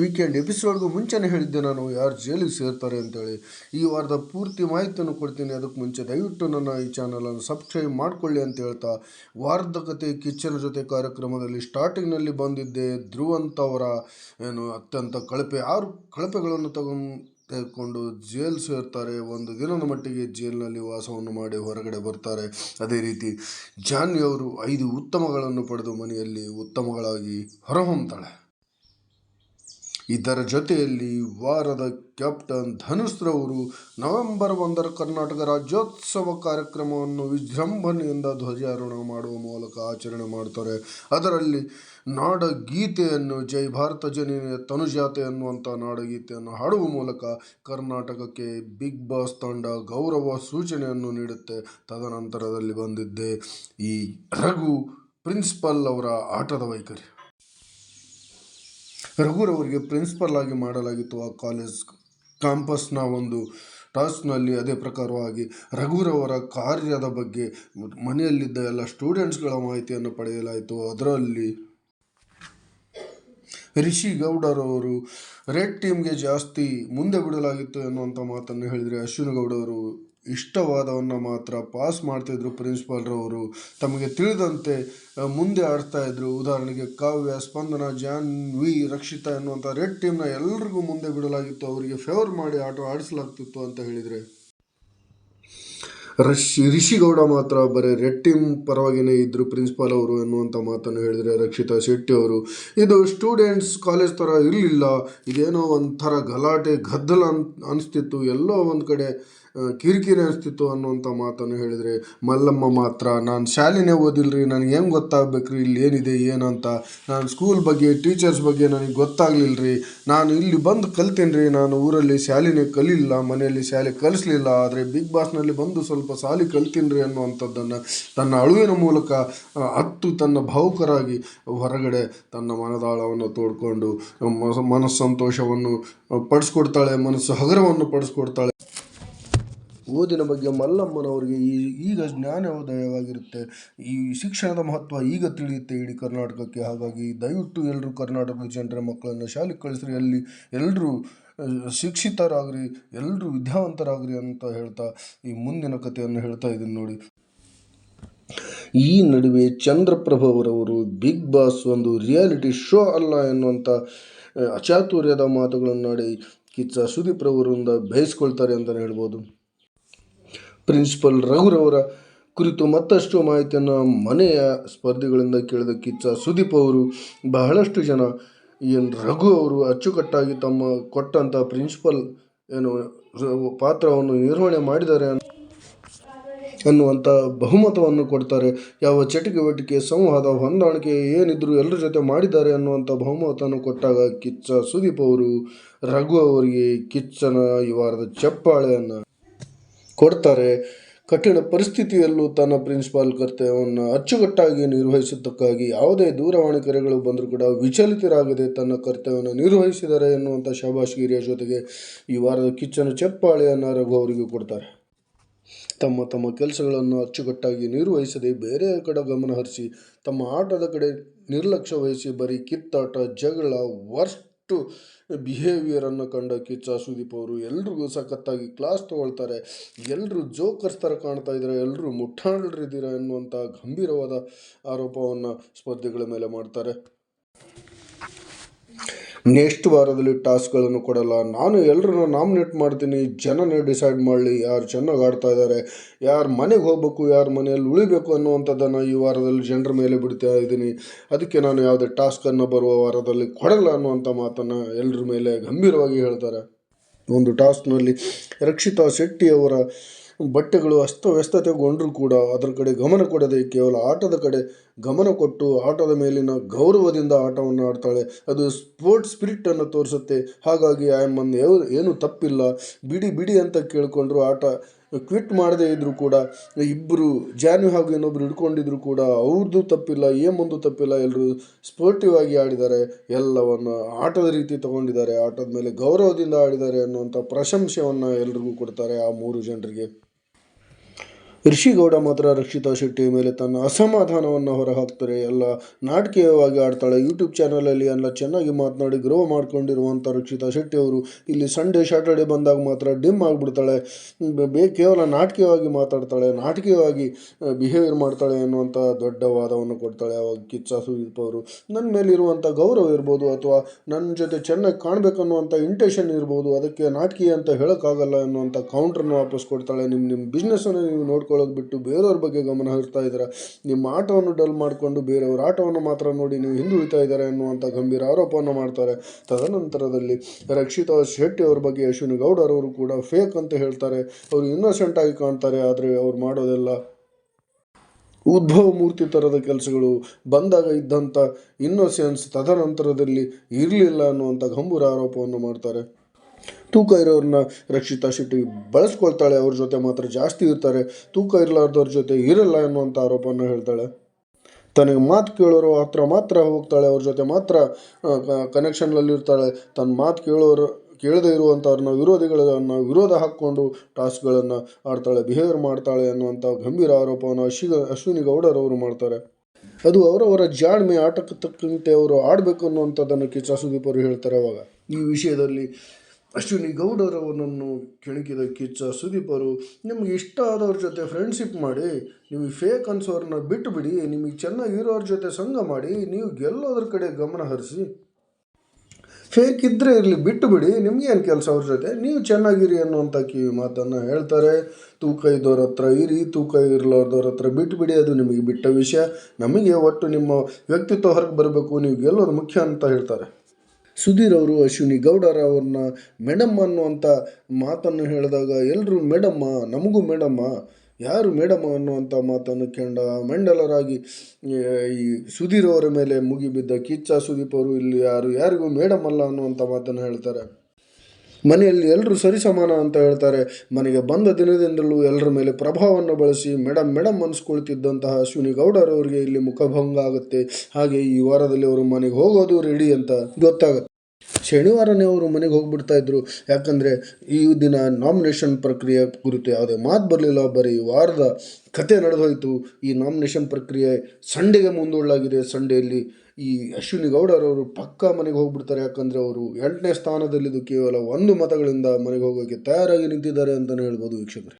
Weekend ಎಪಿಸೋಡ್ಗೂ ಮುಂಚೆನೇ ಹೇಳಿದ್ದೆ ನಾನು, ಯಾರು ಜೈಲಿಗೆ ಸೇರ್ತಾರೆ ಅಂತೇಳಿ. ಈ ವಾರದ ಪೂರ್ತಿ ಮಾಹಿತಿಯನ್ನು ಕೊಡ್ತೀನಿ. ಅದಕ್ಕೆ ಮುಂಚೆ ದಯವಿಟ್ಟು ನನ್ನ ಈ ಚಾನಲನ್ನು ಸಬ್ಸ್ಕ್ರೈಬ್ ಮಾಡಿಕೊಳ್ಳಿ ಅಂತ ಹೇಳ್ತಾ ವಾರದ ಕತೆ ಕಿಚ್ಚನ ಜೊತೆ ಕಾರ್ಯಕ್ರಮದಲ್ಲಿ ಸ್ಟಾರ್ಟಿಂಗ್ನಲ್ಲಿ ಬಂದಿದ್ದೆ ಧ್ರುವಂತ ಅವರ, ಏನು, ಅತ್ಯಂತ ಕಳಪೆ, ಆರು ಕಳಪೆಗಳನ್ನು ತಗೊಂಡು ತೆಗೆದುಕೊಂಡು ಜೇಲ್ ಸೇರ್ತಾರೆ. ಒಂದು ದಿನದ ಮಟ್ಟಿಗೆ ಜೈಲಿನಲ್ಲಿ ವಾಸವನ್ನು ಮಾಡಿ ಹೊರಗಡೆ ಬರ್ತಾರೆ. ಅದೇ ರೀತಿ ಜಾನ್ವಿ ಅವರು ಐದು ಉತ್ತಮಗಳನ್ನು ಪಡೆದು ಮನೆಯಲ್ಲಿ ಉತ್ತಮಗಳಾಗಿ ಹೊರಹೊಮ್ತಾಳೆ. ಇದರ ಜೊತೆಯಲ್ಲಿ ವಾರದ ಕ್ಯಾಪ್ಟನ್ ಧನುಷ್ರವರು ನವೆಂಬರ್ ಒಂದರ ಕರ್ನಾಟಕ ರಾಜ್ಯೋತ್ಸವ ಕಾರ್ಯಕ್ರಮವನ್ನು ವಿಜೃಂಭಣೆಯಿಂದ ಧ್ವಜಾರೋಹಣ ಮಾಡುವ ಮೂಲಕ ಆಚರಣೆ ಮಾಡ್ತಾರೆ. ಅದರಲ್ಲಿ ನಾಡಗೀತೆಯನ್ನು, ಜೈ ಭಾರತ ಜನನಿಯ ತನುಜಾತೆ ಅನ್ನುವಂಥ ನಾಡಗೀತೆಯನ್ನು ಹಾಡುವ ಮೂಲಕ ಕರ್ನಾಟಕಕ್ಕೆ ಬಿಗ್ ಬಾಸ್ ತಂಡ ಗೌರವ ಸೂಚನೆಯನ್ನು ನೀಡುತ್ತೆ. ತದನಂತರದಲ್ಲಿ ಬಂದಿದ್ದೆ ಈ ರಘು ಪ್ರಿನ್ಸಿಪಲ್ ಅವರ ಆಟದ ವೈಖರಿ. ರಘುರವರಿಗೆ ಪ್ರಿನ್ಸಿಪಲ್ ಆಗಿ ಮಾಡಲಾಗಿತ್ತು ಆ ಕಾಲೇಜ್ ಕ್ಯಾಂಪಸ್ನ ಒಂದು ಟಾಸ್ಕ್ನಲ್ಲಿ ಅದೇ ಪ್ರಕಾರವಾಗಿ ರಘುರವರ ಕಾರ್ಯದ ಬಗ್ಗೆ ಮನೆಯಲ್ಲಿದ್ದ ಎಲ್ಲ ಸ್ಟೂಡೆಂಟ್ಸ್ಗಳ ಮಾಹಿತಿಯನ್ನು ಪಡೆಯಲಾಯಿತು. ಅದರಲ್ಲಿ ರಿಷಿ ಗೌಡರವರು ರೆಡ್ ಟೀಮ್ಗೆ ಜಾಸ್ತಿ ಮುಂದೆ ಬಿಡಲಾಗಿತ್ತು ಎನ್ನುವಂಥ ಮಾತನ್ನು ಹೇಳಿದರೆ ಅಶ್ವಿನಿ ಗೌಡರು ಇಷ್ಟವಾದವನ್ನು ಮಾತ್ರ ಪಾಸ್ ಮಾಡ್ತಿದ್ರು ಪ್ರಿನ್ಸಿಪಾಲ್ರವರು ತಮಗೆ ತಿಳಿದಂತೆ ಮುಂದೆ ಆಡ್ತಾ ಇದ್ರು. ಉದಾಹರಣೆಗೆ ಕಾವ್ಯ, ಸ್ಪಂದನ ಜಾನ್ವಿ ರಕ್ಷಿತಾ ಎನ್ನುವಂಥ ರೆಡ್ ಟೀಮ್ನ ಎಲ್ರಿಗೂ ಮುಂದೆ ಬಿಡಲಾಗಿತ್ತು. ಅವರಿಗೆ ಫೇವರ್ ಮಾಡಿ ಆಟ ಆಡಿಸಲಾಗ್ತಿತ್ತು ಅಂತ ಹೇಳಿದರೆ. ರಶ್ ರಿಷಿಗೌಡ ಮಾತ್ರ ಬರೀ ರೆಡ್ ಟೀಮ್ ಪರವಾಗಿನೇ ಇದ್ದರು ಪ್ರಿನ್ಸಿಪಾಲ್ ಅವರು ಎನ್ನುವಂಥ ಮಾತನ್ನು ಹೇಳಿದರೆ ರಕ್ಷಿತಾ ಶೆಟ್ಟಿ ಅವರು. ಇದು ಸ್ಟೂಡೆಂಟ್ಸ್ ಕಾಲೇಜ್ ಥರ ಇರಲಿಲ್ಲ. ಇದೇನೋ ಒಂಥರ ಗಲಾಟೆ, ಗದ್ದಲ ಅನ್, ಅನಿಸ್ತಿತ್ತು. ಎಲ್ಲೋ ಒಂದು ಕಡೆ ಕಿರಿಕಿರಿ ಅನಿಸ್ತಿತ್ತು ಅನ್ನುವಂಥ ಮಾತನ್ನು ಹೇಳಿದರೆ, ಮಲ್ಲಮ್ಮ ಮಾತ್ರ, ನಾನು ಶಾಲೆನೇ ಓದಿಲ್ರಿ, ನನಗೆ ಹೆಂಗೆ ಗೊತ್ತಾಗಬೇಕ್ರಿ, ಇಲ್ಲಿ ಏನಿದೆ, ಏನಂತ. ನಾನು ಸ್ಕೂಲ್ ಬಗ್ಗೆ ಟೀಚರ್ಸ್ ಬಗ್ಗೆ ನನಗೆ ಗೊತ್ತಾಗ್ಲಿಲ್ಲ ರೀ ನಾನು ಇಲ್ಲಿ ಬಂದು ಕಲ್ತೇನೆ ರೀ ನಾನು ಊರಲ್ಲಿ ಶಾಲೆನೇ ಕಲಿಲ್ಲ, ಮನೆಯಲ್ಲಿ ಶಾಲೆ ಕಲಿಸ್ಲಿಲ್ಲ, ಆದರೆ ಬಿಗ್ ಬಾಸ್ನಲ್ಲಿ ಬಂದು ಸ್ವಲ್ಪ ಸಾಲಿ ಕಲ್ತೀನಿ ರೀ ಅನ್ನುವಂಥದ್ದನ್ನು ತನ್ನ ಅಳುವಿನ ಮೂಲಕ ಅತ್ತು ತನ್ನ ಭಾವುಕರಾಗಿ ಹೊರಗಡೆ ತನ್ನ ಮನದಾಳವನ್ನು ತೋಡ್ಕೊಂಡು ಮನಸ್ಸು ಮನಸ್ಸಂತೋಷವನ್ನು ಪಡಿಸ್ಕೊಡ್ತಾಳೆ, ಮನಸ್ಸು ಹಗರವನ್ನು ಪಡಿಸ್ಕೊಡ್ತಾಳೆ. ಓದಿನ ಬಗ್ಗೆ ಮಲ್ಲಮ್ಮನವರಿಗೆ ಈ ಈಗ ಜ್ಞಾನೋದಯವಾಗಿರುತ್ತೆ. ಈ ಶಿಕ್ಷಣದ ಮಹತ್ವ ಈಗ ತಿಳಿಯುತ್ತೆ ಇಡೀ ಕರ್ನಾಟಕಕ್ಕೆ. ಹಾಗಾಗಿ ದಯವಿಟ್ಟು ಎಲ್ಲರೂ ಕರ್ನಾಟಕದ ಜನರ ಮಕ್ಕಳನ್ನು ಶಾಲೆಗೆ ಕಳಿಸ್ರಿ. ಅಲ್ಲಿ ಎಲ್ಲರೂ ಶಿಕ್ಷಿತರಾಗ್ರಿ ಎಲ್ಲರೂ ವಿದ್ಯಾವಂತರಾಗ್ರಿ ಅಂತ ಹೇಳ್ತಾ ಈ ಮುಂದಿನ ಕಥೆಯನ್ನು ಹೇಳ್ತಾ ಇದ್ದೀನಿ ನೋಡಿ. ಈ ನಡುವೆ ಚಂದ್ರಪ್ರಭವರವರು ಬಿಗ್ ಬಾಸ್ ಒಂದು ರಿಯಾಲಿಟಿ ಶೋ ಅಲ್ಲ ಎನ್ನುವಂಥ ಅಚಾತುರ್ಯದ ಮಾತುಗಳನ್ನಾಡಿ ಕಿಚ್ಚ ಸುದೀಪ್ ರವರಿಂದ ಬೇಯಿಸ್ಕೊಳ್ತಾರೆ ಅಂತಲೇ ಹೇಳ್ಬೋದು. ಪ್ರಿನ್ಸಿಪಲ್ ರಘುರವರ ಕುರಿತು ಮತ್ತಷ್ಟು ಮಾಹಿತಿಯನ್ನು ಮನೆಯ ಸ್ಪರ್ಧಿಗಳಿಂದ ಕೇಳಿದ ಕಿಚ್ಚ ಸುದೀಪ್ ಅವರು, ಬಹಳಷ್ಟು ಜನ ಏನು ರಘು ಅವರು ಅಚ್ಚುಕಟ್ಟಾಗಿ ತಮ್ಮ ಕೊಟ್ಟಂಥ ಪ್ರಿನ್ಸಿಪಲ್ ಏನು ಪಾತ್ರವನ್ನು ನಿರ್ವಹಣೆ ಮಾಡಿದ್ದಾರೆ ಅನ್- ಅನ್ನುವಂಥ ಬಹುಮತವನ್ನು ಕೊಡ್ತಾರೆ. ಯಾವ ಚಟುವಟಿಕೆ ಸಂವಾದ, ಹೊಂದಾಣಿಕೆ ಏನಿದ್ರು ಎಲ್ಲರ ಜೊತೆ ಮಾಡಿದ್ದಾರೆ ಅನ್ನುವಂಥ ಬಹುಮತವನ್ನು ಕೊಟ್ಟಾಗ ಕಿಚ್ಚ ಸುದೀಪ್ ಅವರು, ರಘು ಅವರಿಗೆ ಕಿಚ್ಚನ ಈ ವಾರದ ಚಪ್ಪಾಳೆಯನ್ನು ಕೊಡ್ತಾರೆ. ಕಠಿಣ ಪರಿಸ್ಥಿತಿಯಲ್ಲೂ ತನ್ನ ಪ್ರಿನ್ಸಿಪಾಲ್ ಕರ್ತವ್ಯವನ್ನು ಅಚ್ಚುಕಟ್ಟಾಗಿ ನಿರ್ವಹಿಸಿದ್ದಕ್ಕಾಗಿ ಯಾವುದೇ ದೂರವಾಣಿ ಕರೆಗಳು ಬಂದರೂ ಕೂಡ ವಿಚಲಿತರಾಗದೆ ತನ್ನ ಕರ್ತವ್ಯವನ್ನು ನಿರ್ವಹಿಸಿದ್ದಾರೆ ಎನ್ನುವಂಥ ಶಾಬಾಷ್ಗಿರಿಯ ಜೊತೆಗೆ ಈ ವಾರದ ಕಿಚ್ಚನ ಚಪ್ಪಾಳೆಯನ್ನು ರಘು ಅವರಿಗೆ ಕೊಡ್ತಾರೆ. ತಮ್ಮ ತಮ್ಮ ಕೆಲಸಗಳನ್ನು ಅಚ್ಚುಕಟ್ಟಾಗಿ ನಿರ್ವಹಿಸದೆ ಬೇರೆ ಕಡೆ ಗಮನ ಹರಿಸಿ ತಮ್ಮ ಆಟದ ಕಡೆ ನಿರ್ಲಕ್ಷ್ಯ ವಹಿಸಿ ಬರೀ ಕಿತ್ತಾಟ, ಜಗಳ ವರ್ಸ್ಟು ಬಿಹೇವಿಯರನ್ನು ಕಂಡ ಕಿಚ್ಚ ಸುದೀಪ್ ಅವರು ಎಲ್ರಿಗೂ ಸಖತ್ತಾಗಿ ಕ್ಲಾಸ್ ತೊಗೊಳ್ತಾರೆ. ಎಲ್ಲರೂ ಜೋಕರ್ಸ್ ಥರ ಕಾಣ್ತಾ ಇದ್ದಾರೆ ಎಲ್ಲರೂ ಮುಟ್ಟಾಳ್ರಿದ್ದೀರಾ ಎನ್ನುವಂಥ ಗಂಭೀರವಾದ ಆರೋಪವನ್ನು ಸ್ಪರ್ಧಿಗಳ ಮೇಲೆ ಮಾಡ್ತಾರೆ. ನೆಕ್ಸ್ಟ್ ವಾರದಲ್ಲಿ ಟಾಸ್ಕ್ಗಳನ್ನು ಕೊಡಲ್ಲ. ನಾನು ಎಲ್ಲರನ್ನ ನಾಮಿನೇಟ್ ಮಾಡ್ತೀನಿ. ಜನನೇ ಡಿಸೈಡ್ ಮಾಡಲಿ. ಯಾರು ಚೆನ್ನಾಗಿ ಆಡ್ತಾ ಇದ್ದಾರೆ ಯಾರು ಮನೆಗೆ ಹೋಗ್ಬೇಕು, ಯಾರು ಮನೆಯಲ್ಲಿ ಉಳಿಬೇಕು ಅನ್ನುವಂಥದ್ದನ್ನು ಈ ವಾರದಲ್ಲಿ ಜನರ ಮೇಲೆ ಬಿಡ್ತಾ ಇದ್ದೀನಿ ಅದಕ್ಕೆ ನಾನು ಯಾವುದೇ ಟಾಸ್ಕನ್ನು ಬರುವ ವಾರದಲ್ಲಿ ಕೊಡಲ್ಲ ಅನ್ನುವಂಥ ಮಾತನ್ನು ಎಲ್ಲರ ಮೇಲೆ ಗಂಭೀರವಾಗಿ ಹೇಳ್ತಾರೆ. ಒಂದು ಟಾಸ್ಕ್ನಲ್ಲಿ ರಕ್ಷಿತಾ ಶೆಟ್ಟಿ ಅವರ ಬಟ್ಟೆಗಳು ಅಸ್ತವ್ಯಸ್ತತೆಗೊಂಡರೂ ಕೂಡ ಅದರ ಕಡೆ ಗಮನ ಕೊಡದೆ ಕೇವಲ ಆಟದ ಕಡೆ ಗಮನ ಕೊಟ್ಟು ಆಟದ ಮೇಲಿನ ಗೌರವದಿಂದ ಆಟವನ್ನು ಆಡ್ತಾಳೆ. ಅದು ಸ್ಪೋರ್ಟ್ ಸ್ಪಿರಿಟನ್ನು ತೋರಿಸುತ್ತೆ. ಹಾಗಾಗಿ ಆಯಮ್ಮನ್ ಏನು ತಪ್ಪಿಲ್ಲ. ಬಿಡಿ ಬಿಡಿ ಅಂತ ಕೇಳಿಕೊಂಡ್ರು ಆಟ. ಕ್ವಿಟ್ ಮಾಡದೇ ಇದ್ದರೂ ಕೂಡ ಇಬ್ಬರು ಜಾನ್ವಿ ಹಾಗೂ ಇನ್ನೊಬ್ರು ಹಿಡ್ಕೊಂಡಿದ್ರು ಕೂಡ ಅವ್ರದ್ದು ತಪ್ಪಿಲ್ಲ ಏಮೊಂದು ತಪ್ಪಿಲ್ಲ. ಎಲ್ಲರೂ ಸ್ಪೋರ್ಟಿವ್ ಆಗಿ ಆಡಿದ್ದಾರೆ. ಎಲ್ಲವನ್ನು ಆಟದ ರೀತಿ ತಗೊಂಡಿದ್ದಾರೆ. ಆಟದ ಮೇಲೆ ಗೌರವದಿಂದ ಆಡಿದ್ದಾರೆ ಅನ್ನುವಂಥ ಪ್ರಶಂಸೆಯನ್ನು ಎಲ್ರಿಗೂ ಕೊಡ್ತಾರೆ ಆ ಮೂರು ಜನರಿಗೆ. ಋಷಿಗೌಡ ಮಾತ್ರ ರಕ್ಷಿತಾ ಶೆಟ್ಟಿ ಮೇಲೆ ತನ್ನ ಅಸಮಾಧಾನವನ್ನು ಹೊರಹಾಕ್ತಾರೆ. ಎಲ್ಲ ನಾಟಕೀಯವಾಗಿ ಆಡ್ತಾಳೆ. ಯೂಟ್ಯೂಬ್ ಚಾನಲಲ್ಲಿ ಎಲ್ಲ ಚೆನ್ನಾಗಿ ಮಾತನಾಡಿ ಗ್ರೋ ಮಾಡ್ಕೊಂಡಿರುವಂಥ ರಕ್ಷಿತಾ ಶೆಟ್ಟಿ ಅವರು ಇಲ್ಲಿ ಸಂಡೇ ಸ್ಯಾಟರ್ಡೆ ಬಂದಾಗ ಮಾತ್ರ ಡಿಮ್ ಆಗಿಬಿಡ್ತಾಳೆ. ಬ- ಕೇವಲ ನಾಟಕೀಯವಾಗಿ ಮಾತಾಡ್ತಾಳೆ. ನಾಟಕೀಯವಾಗಿ ಬಿಹೇವಿಯರ್ ಮಾಡ್ತಾಳೆ ಅನ್ನುವಂಥ ದೊಡ್ಡ ವಾದವನ್ನು ಕೊಡ್ತಾಳೆ ಅವಾಗ ಕಿಚ್ಚ ಸುದೀಪ್ ಅವರು. ನನ್ನ ಮೇಲಿರುವಂಥ ಗೌರವ ಇರ್ಬೋದು ಅಥವಾ ನನ್ನ ಜೊತೆ ಚೆನ್ನಾಗಿ ಕಾಣಬೇಕನ್ನುವಂಥ ಇಂಟೆನ್ಷನ್ ಇರ್ಬೋದು. ಅದಕ್ಕೆ ನಾಟಕೀಯ ಅಂತ ಹೇಳೋಕ್ಕಾಗಲ್ಲ ಅನ್ನುವಂಥ ಕೌಂಟ್ರನ್ನು ವಾಪಸ್ ಕೊಡ್ತಾಳೆ. ನಿಮ್ಮ ನಿಮ್ಮ ಬಿಸ್ನೆಸ್ಸನ್ನು ನೀವು ನೋಡ್ಕೊಳ್ಳೋದು ಬಿಟ್ಟು ಬೇರೆಯವ್ರ ಬಗ್ಗೆ ಗಮನ ಹರಿಸ್ತಾ ಇದ್ದಾರೆ? ನಿಮ್ಮ ಆಟವನ್ನು ಡಲ್ ಮಾಡಿಕೊಂಡು ಬೇರೆಯವ್ರ ಆಟವನ್ನು ಮಾತ್ರ ನೋಡಿ ನೀವು ಹಿಂದುಳಿತಾ ಇದ್ದಾರೆ ಅನ್ನುವಂಥ ಗಂಭೀರ ಆರೋಪವನ್ನು ಮಾಡ್ತಾರೆ. ತದನಂತರದಲ್ಲಿ ರಕ್ಷಿತಾ ಶೆಟ್ಟಿ ಅವ್ರ ಬಗ್ಗೆ ಅಶ್ವಿನಿ ಗೌಡರವರು ಕೂಡ ಫೇಕ್ ಅಂತ ಹೇಳ್ತಾರೆ. ಅವರು ಇನ್ನೋಸೆಂಟ್ ಆಗಿ ಕಾಣ್ತಾರೆ, ಆದರೆ ಅವ್ರು ಮಾಡೋದೆಲ್ಲ ಉದ್ಭವ ಮೂರ್ತಿ ಥರದ ಕೆಲಸಗಳು. ಬಂದಾಗ ಇದ್ದಂಥ ಇನ್ನೋಸೆನ್ಸ್ ತದನಂತರದಲ್ಲಿ ಇರಲಿಲ್ಲ ಅನ್ನುವಂಥ ಗಂಭೀರ ಆರೋಪವನ್ನು ಮಾಡ್ತಾರೆ. ತೂಕ ಇರೋರನ್ನ ರಕ್ಷಿತಾ ಶೆಟ್ಟಿ ಬಳಸ್ಕೊಳ್ತಾಳೆ, ಅವ್ರ ಜೊತೆ ಮಾತ್ರ ಜಾಸ್ತಿ ಇರ್ತಾರೆ. ತೂಕ ಇರಲಾರ್ದವ್ರ ಜೊತೆ ಇರಲ್ಲ ಅನ್ನುವಂಥ ಆರೋಪವನ್ನು ಹೇಳ್ತಾಳೆ. ತನಗೆ ಮಾತು ಕೇಳೋರು ಹತ್ರ ಮಾತ್ರ ಹೋಗ್ತಾಳೆ, ಅವ್ರ ಜೊತೆ ಮಾತ್ರ ಕನೆಕ್ಷನ್ನಲ್ಲಿ ಇರ್ತಾಳೆ. ತನ್ನ ಮಾತು ಕೇಳೋರು, ಕೇಳದೇ ಇರುವಂಥವ್ರನ್ನ ವಿರೋಧಿಗಳನ್ನು, ವಿರೋಧ ಹಾಕ್ಕೊಂಡು ಟಾಸ್ಕ್ಗಳನ್ನು ಆಡ್ತಾಳೆ, ಬಿಹೇವಿಯರ್ ಮಾಡ್ತಾಳೆ ಅನ್ನುವಂಥ ಗಂಭೀರ ಆರೋಪವನ್ನು ಅಶ್ವಿ ಅಶ್ವಿನಿ ಗೌಡರವರು ಮಾಡ್ತಾರೆ. ಅದು ಅವರವರ ಜಾಣ್ಮೆ ಆಟಕ್ಕೆ ತಕ್ಕಂತೆ ಅವರು ಆಡಬೇಕು ಅನ್ನುವಂಥದ್ದನ್ನು ಕಿಚ್ಚ ಸುದೀಪ್ ಅವರು ಹೇಳ್ತಾರೆ ಅವಾಗ. ಈ ವಿಷಯದಲ್ಲಿ ಅಶ್ವಿನಿ ಗೌಡರವನನ್ನು ಕೆಣಕಿದ ಕಿಚ್ಚ ಸುದೀಪ್ ಅವರು ನಿಮ್ಗೆ ಇಷ್ಟ ಆದವ್ರ ಜೊತೆ ಫ್ರೆಂಡ್ಶಿಪ್ ಮಾಡಿ ನೀವು ಫೇಕ್ ಅನ್ಸೋರನ್ನ ಬಿಟ್ಟು ಬಿಡಿ ನಿಮಗೆ ಚೆನ್ನಾಗಿರೋರ ಜೊತೆ ಸಂಘ ಮಾಡಿ, ನೀವು ಗೆಲ್ಲೋದ್ರ ಕಡೆ ಗಮನ ಹರಿಸಿ. ಫೇಕ್ ಇದ್ದರೆ ಇರಲಿ ಬಿಟ್ಟು ಬಿಡಿ ನಿಮ್ಗೇನು ಕೆಲಸ ಅವ್ರ ಜೊತೆ? ನೀವು ಚೆನ್ನಾಗಿರಿ ಅನ್ನುವಂಥ ಕಿವಿ ಮಾತನ್ನು ಹೇಳ್ತಾರೆ. ತೂಕ ಇದ್ದವ್ರ ಹತ್ರ ಇರಿ, ತೂಕ ಇರಲಾರ್ದವ್ರ ಹತ್ರ ಬಿಟ್ಟು ಬಿಡಿ ಅದು ನಿಮಗೆ ಬಿಟ್ಟ ವಿಷಯ. ನಮಗೆ ಒಟ್ಟು ನಿಮ್ಮ ವ್ಯಕ್ತಿತ್ವ ಹೊರಗೆ ಬರಬೇಕು, ನೀವು ಗೆಲ್ಲೋದು ಮುಖ್ಯ ಅಂತ ಹೇಳ್ತಾರೆ. ಸುಧೀರ್ ಅವರು, ಅಶ್ವಿನಿ ಗೌಡರ ಅವ್ರನ್ನ ಮೇಡಮ್ ಅನ್ನುವಂಥ ಮಾತನ್ನು ಹೇಳಿದಾಗ ಎಲ್ಲರೂ ಮೇಡಮ್ಮ, ನಮಗೂ ಮೇಡಮ್ಮ, ಯಾರು ಮೇಡಮ್ ಅನ್ನುವಂಥ ಮಾತನ್ನು ಕೇಂಡ ಮಂಡಲರಾಗಿ ಈ ಸುಧೀರ್ ಅವರ ಮೇಲೆ ಮುಗಿಬಿದ್ದ ಕಿಚ್ಚ ಸುದೀಪ್ ಅವರು, ಇಲ್ಲಿ ಯಾರು, ಯಾರಿಗೂ ಮೇಡಮ್ ಅಲ್ಲ ಅನ್ನುವಂಥ ಮಾತನ್ನು ಹೇಳ್ತಾರೆ. ಮನೆಯಲ್ಲಿ ಎಲ್ಲರೂ ಸರಿ ಸಮಾನ ಅಂತ ಹೇಳ್ತಾರೆ. ಮನೆಗೆ ಬಂದ ದಿನದಿಂದಲೂ ಎಲ್ಲರ ಮೇಲೆ ಪ್ರಭಾವವನ್ನು ಬಳಸಿ ಮೇಡಮ್ ಮೇಡಮ್ ಅನಿಸ್ಕೊಳ್ತಿದ್ದಂತಹ ಅಶ್ವಿನಿ ಗೌಡರವರಿಗೆ ಇಲ್ಲಿ ಮುಖಭಂಗ ಆಗುತ್ತೆ. ಹಾಗೆ ಈ ವಾರದಲ್ಲಿ ಅವರು ಮನೆಗೆ ಹೋಗೋದು ರೆಡಿ ಅಂತ ಗೊತ್ತಾಗುತ್ತೆ. ಶನಿವಾರನೇ ಅವರು ಮನೆಗೆ ಹೋಗ್ಬಿಡ್ತಾ ಇದ್ರು. ಯಾಕಂದರೆ ಈ ದಿನ ನಾಮಿನೇಷನ್ ಪ್ರಕ್ರಿಯೆ ಕುರಿತು ಯಾವುದೇ ಮಾತು ಬರಲಿಲ್ಲ. ಬರೀ ವಾರದ ಕತೆ ನಡೆದೋಯ್ತು. ಈ ನಾಮಿನೇಷನ್ ಪ್ರಕ್ರಿಯೆ ಸಂಡೆಗೆ ಮುಂದೂಡಲಾಗಿದೆ ಸಂಡೆಯಲ್ಲಿ ಈ ಅಶ್ವಿನಿ ಗೌಡರವರು ಪಕ್ಕಾ ಮನೆಗೆ ಹೋಗ್ಬಿಡ್ತಾರೆ. ಯಾಕಂದರೆ ಅವರು ಎಂಟನೇ ಸ್ಥಾನದಲ್ಲಿದ್ದು ಕೇವಲ ಒಂದು ಮತಗಳಿಂದ ಮನೆಗೆ ಹೋಗೋಕ್ಕೆ ತಯಾರಾಗಿ ನಿಂತಿದ್ದಾರೆ ಅಂತಲೇ ಹೇಳ್ಬೋದು ವೀಕ್ಷಕರೇ.